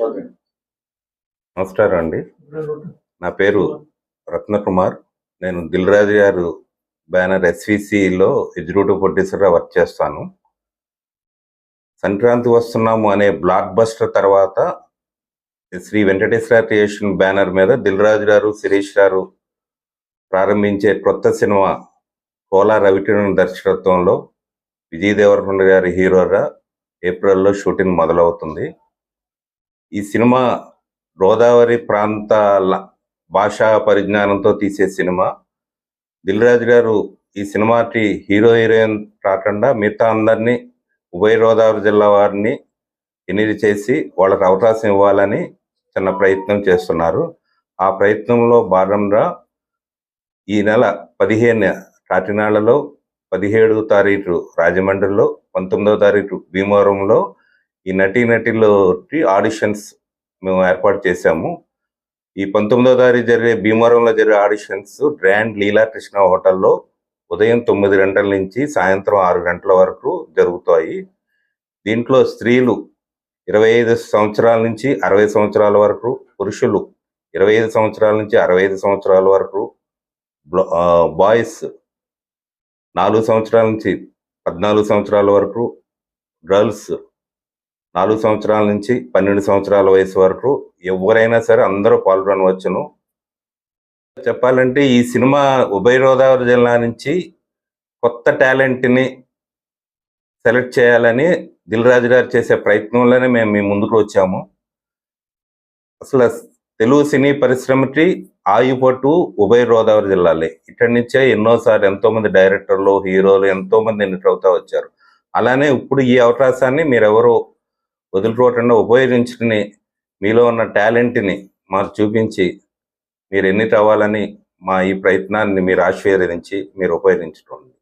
నమస్కారం అండి. నా పేరు రత్నకుమార్. నేను దిల్ రాజు గారు బ్యానర్ ఎస్విసిలో ఎగ్జిక్యూటివ్ ప్రొడ్యూసర్గా వర్క్ చేస్తాను. సంక్రాంతి వస్తున్నాము అనే బ్లాక్ బస్టర్ తర్వాత శ్రీ వెంకటేశ్వర క్రియేషన్ బ్యానర్ మీద దిల్ రాజు గారు శిరీష్ గారు ప్రారంభించే కొత్త సినిమా కోలా రవికిరణ్ దర్శకత్వంలో విజయ్ దేవరకొండ గారి హీరోగా ఏప్రిల్లో షూటింగ్ మొదలవుతుంది. ఈ సినిమా గోదావరి ప్రాంతాల భాషా పరిజ్ఞానంతో తీసే సినిమా. దిల్ రాజు గారు ఈ సినిమాకి హీరో హీరోయిన్ కాకుండా మిగతా అందరినీ ఉభయ గోదావరి జిల్లా వారిని ఎనిమిది చేసి వాళ్ళకి అవకాశం ఇవ్వాలని చిన్న ప్రయత్నం చేస్తున్నారు. ఆ ప్రయత్నంలో భాగంగా ఈ నెల పదిహేను కాకినాడలో పదిహేడు తారీఖు రాజమండ్రిలో పంతొమ్మిదవ తారీఖు భీమవరంలో ఈ నటీ నటిలో ఆడిషన్స్ మేము ఏర్పాటు చేశాము. ఈ పంతొమ్మిదో తారీఖు జరిగే భీమవరంలో జరిగే ఆడిషన్స్ గ్రాండ్ లీలా కృష్ణ హోటల్లో ఉదయం తొమ్మిది గంటల నుంచి సాయంత్రం ఆరు గంటల వరకు జరుగుతాయి. దీంట్లో స్త్రీలు ఇరవై ఐదు సంవత్సరాల నుంచి అరవై సంవత్సరాల వరకు పురుషులు ఇరవై ఐదు సంవత్సరాల నుంచి అరవై ఐదు సంవత్సరాల వరకు బాయ్స్ నాలుగు సంవత్సరాల నుంచి పద్నాలుగు సంవత్సరాల వరకు గర్ల్స్ నాలుగు సంవత్సరాల నుంచి పన్నెండు సంవత్సరాల వయసు వరకు ఎవరైనా సరే అందరూ పాల్గొనవచ్చును. చెప్పాలంటే ఈ సినిమా ఉభయ గోదావరి జిల్లా నుంచి కొత్త టాలెంట్ని సెలెక్ట్ చేయాలని దిల్ రాజు గారు చేసే ప్రయత్నంలోనే మేము మీ ముందుకు వచ్చాము. అసలు తెలుగు సినీ పరిశ్రమకి ఆయుపట్టు ఉభయ గోదావరి జిల్లాలే. ఇక్కడి నుంచే ఎన్నోసార్లు ఎంతో మంది డైరెక్టర్లు హీరోలు ఎంతో మంది అవుతా వచ్చారు. అలానే ఇప్పుడు ఈ అవకాశాన్ని మీరెవరు వదులుకోకుండా ఉపయోగించుకుని మీలో ఉన్న టాలెంట్ని మాకు చూపించి మీరు ఎన్నిటి అవ్వాలని మా ఈ ప్రయత్నాన్ని మీరు ఆశీర్వదించి మీరు ఉపయోగించుకోండి.